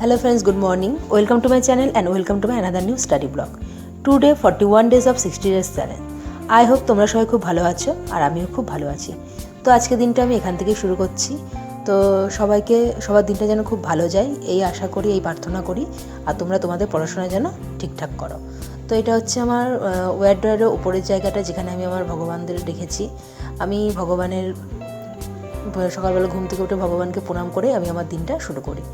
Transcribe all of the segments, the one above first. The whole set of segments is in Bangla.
Hello friends, good morning. Welcome to my channel and welcome to my another new study blog. Today 41 days of 60 days challenge. I hope তোমরা সবাই খুব ভালো আছো আর আমিও খুব ভালো আছি তো আজকে দিনটা আমি এখান থেকে শুরু করছি তো সবাইকে সবার দিনটা যেন খুব ভালো যায় এই আশা করি এই প্রার্থনা করি আর তোমরা তোমাদের পড়াশোনা যেন ঠিকঠাক করো তো এটা হচ্ছে আমার ওয়ারড্রয়ারের উপরের জায়গাটা যেখানে আমি আমার ভগবানদের রেখেছি আমি ভগবানের সকালবেলা ঘুম থেকে উঠে ভগবানকে প্রণাম করে আমি আমার দিনটা শুরু করি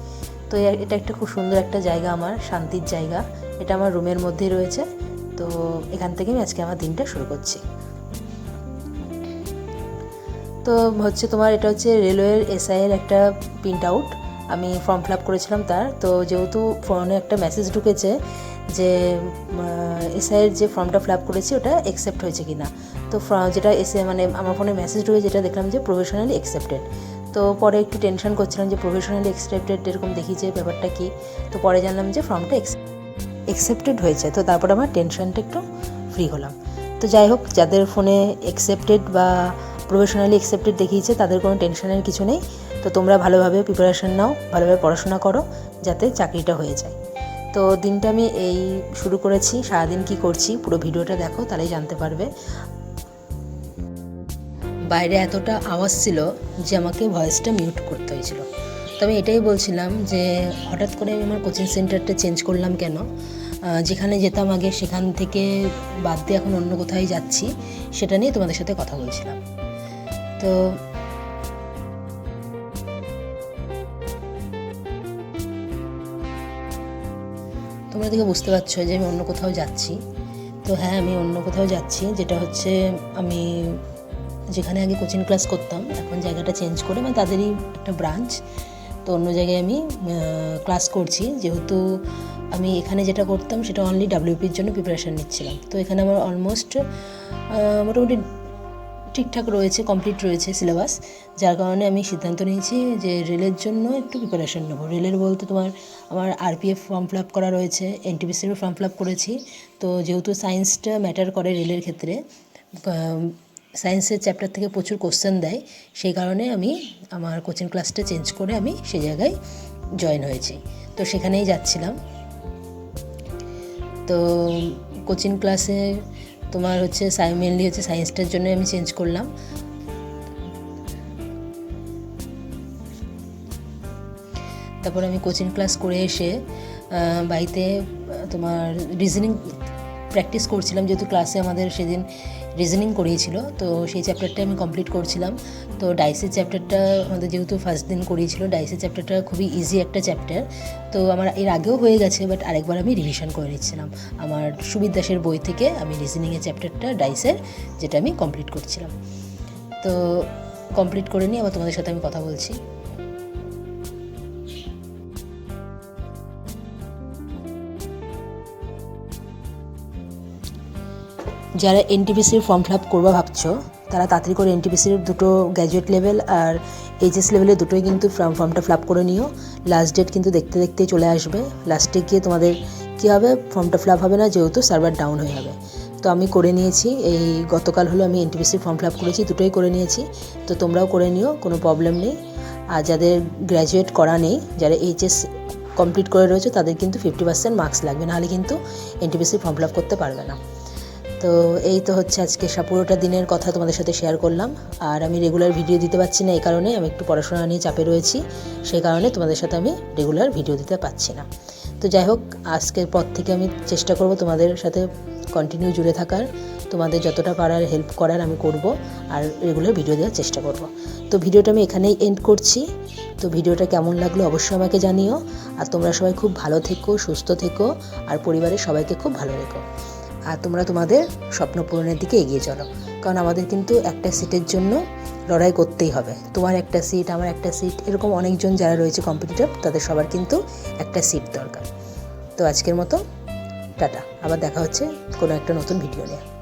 তো এটা একটা খুব সুন্দর একটা জায়গা আমার, শান্তির জায়গা। এটা আমার রুমের মধ্যেই রয়েছে। তো এখান থেকে আমি আজকে আমার দিনটা শুরু করছি। তো হচ্ছে তোমার এটা হচ্ছে রেলওয়ের এসআইয়ের একটা প্রিন্ট আউট আমি ফর্ম ফিল আপ করেছিলাম তার। তো যেহেতু ফোনে একটা মেসেজ ঢুকেছে যে এসআইয়ের যে ফর্মটা ফিল আপ করেছি ওটা অ্যাকসেপ্ট হয়েছে কি না তো যেটা এসে মানে আমার ফোনে মেসেজ ঢুকে যেটা দেখলাম যে প্রফেশনালি অ্যাকসেপ্টেড তো পরে একটু টেনশন করছিলাম যে প্রফেশনালি অ্যাকসেপ্টেড এরকম দেখিয়েছে ব্যাপারটা কি। তো পরে জানলাম যে ফর্মটা অ্যাকসেপ্টেড হয়েছে। তো তারপর আমার টেনশনটা একটু ফ্রি হলাম। তো যাই হোক, যাদের ফোনে অ্যাকসেপ্টেড বা প্রফেশনালি অ্যাকসেপ্টেড দেখিয়েছে, তাদের কোনো টেনশনের কিছু নেই। তো তোমরা ভালোভাবে প্রিপারেশন নাও, ভালোভাবে পড়াশোনা করো, যাতে চাকরিটা হয়ে যায়। তো দিনটা আমি এই শুরু করেছি, সারাদিন কি করছি, পুরো ভিডিওটা দেখো, তাহলেই জানতে পারবে। বাইরে এতটা আওয়াজ ছিল যে আমাকে ভয়েসটা মিউট করতে হয়েছিল। তো আমি এটাই বলছিলাম যে হঠাৎ করে আমি আমার কোচিং সেন্টারটা চেঞ্জ করলাম কেন? যেখানে যেতাম আগে সেখান থেকে বাদ দিয়ে এখন অন্য কোথায় যাচ্ছি, সেটা নিয়ে তোমাদের সাথে কথা বলছিলাম। তো তোমরা দেখে বুঝতে পারছ যে আমি অন্য কোথাও যাচ্ছি। তো হ্যাঁ আমি অন্য কোথাও যাচ্ছি, যেটা হচ্ছে আমি যেখানে আগে কোচিং ক্লাস করতাম, এখন জায়গাটা চেঞ্জ করে মানে তাদেরই একটা ব্রাঞ্চ তো অন্য জায়গায় আমি ক্লাস করছি। যেহেতু আমি এখানে যেটা করতাম, সেটা অনলি ডাব্লিউপির জন্য প্রিপারেশান নিচ্ছিলাম। তো এখানে আমার অলমোস্ট মোটামুটি ঠিকঠাক রয়েছে কমপ্লিট রয়েছে সিলেবাস যার কারণে আমি সিদ্ধান্ত নিয়েছি যে রেলের জন্য একটু প্রিপারেশান নেব। রেলের বলতে তোমার, আমার আরপিএফ ফর্ম ফিল আপ করা রয়েছে এনটিপিসিরও ফর্ম ফিল আপ করেছি। তো যেহেতু সায়েন্সটা ম্যাটার করে রেলের ক্ষেত্রে সায়েন্সের চ্যাপ্টার থেকে প্রচুর কোশ্চেন দেয়। সেই কারণে আমি আমার কোচিং ক্লাসটা চেঞ্জ করে আমি সেই জায়গায় জয়েন হয়েছি। তো সেখানেই যাচ্ছিলাম। তো কোচিং ক্লাসে তোমার হচ্ছে মেনলি হচ্ছে সায়েন্সটার জন্য আমি চেঞ্জ করলাম। তারপর আমি কোচিং ক্লাস করে এসে বাড়িতে তোমার রিজনিং প্র্যাকটিস করছিলাম। যেহেতু ক্লাসে আমাদের সেদিন রিজনিং করিয়েছিল। তো সেই চ্যাপ্টারটা আমি কমপ্লিট করছিলাম। তো ডাইসের চ্যাপ্টারটা আমাদের যেহেতু ফার্স্ট দিন করিয়েছিল ডাইসের চ্যাপ্টারটা খুবই ইজি একটা চ্যাপ্টার তো আমার এর আগেও হয়ে গেছে বাট আরেকবার আমি রিভিশন করে নিচ্ছিলাম। আমার সুবিদ দাসের বই থেকে আমি রিজনিংয়ের চ্যাপ্টারটা ডাইসের যেটা আমি কমপ্লিট করছিলাম। তো কমপ্লিট করে নিয়ে আবার তোমাদের সাথে আমি কথা বলছি। যারা এনটিপিসির ফর্ম ফিল আপ করবা ভাবছ, তারা তাড়াতাড়ি করে এনটিপিসির দুটো গ্র্যাজুয়েট লেভেল আর এইচএস লেভেলের দুটোই কিন্তু ফর্মটা ফিল আপ করে নিও। লাস্ট ডেট কিন্তু দেখতে দেখতেই চলে আসবে। লাস্টে গিয়ে তোমাদের কী হবে? ফর্মটা ফিল আপ হবে না, যেহেতু সার্ভার ডাউন হয়ে যাবে। তো আমি করে নিয়েছি, এই গতকাল হলো আমি এনটিপিসির ফর্ম ফিল আপ করেছি, দুটোই করে নিয়েছি। তো তোমরাও করে নিও, কোনো প্রবলেম নেই। আর যাদের গ্র্যাজুয়েট করা নেই, যারা এইচএস কমপ্লিট করে রয়েছে, তাদের কিন্তু ফিফটি পার্সেন্ট মার্কস লাগবে। নাহলে কিন্তু এনটিপিসির ফর্ম ফিল আপ করতে পারবে না। তো এই তো হচ্ছে আজকে পুরোটা দিনের কথা তোমাদের সাথে শেয়ার করলাম। আর আমি রেগুলার ভিডিও দিতে পারছি না এই কারণে, আমি একটু পড়াশোনা নিয়ে চাপে রয়েছি। সেই কারণে তোমাদের সাথে আমি রেগুলার ভিডিও দিতে পারছি না। তো যাই হোক, আজকের পর থেকে আমি চেষ্টা করব তোমাদের সাথে কন্টিনিউ জুড়ে থাকার। তোমাদের যতটা পারার হেল্প করার আমি করব, আর রেগুলার ভিডিও দেওয়ার চেষ্টা করব। তো ভিডিওটা আমি এখানেই এন্ড করছি। তো ভিডিওটা কেমন লাগল অবশ্যই আমাকে জানিও। আর তোমরা সবাই খুব ভালো থেকো, সুস্থ থেকো, আর পরিবারের সবাইকে খুব ভালো রেখো। আর তোমরা তোমাদের স্বপ্ন পূরণের দিকে এগিয়ে চলো। কারণ আমাদের কিন্তু একটা সিটের জন্য লড়াই করতেই হবে। তোমার একটা সিট আমার একটা সিট এরকম অনেকজন যারা রয়েছে কম্পিটিটর তাদের সবার কিন্তু একটা সিট দরকার। তো আজকের মতো, টাটা। আবার দেখা হচ্ছে কোনো একটা নতুন ভিডিও নিয়ে।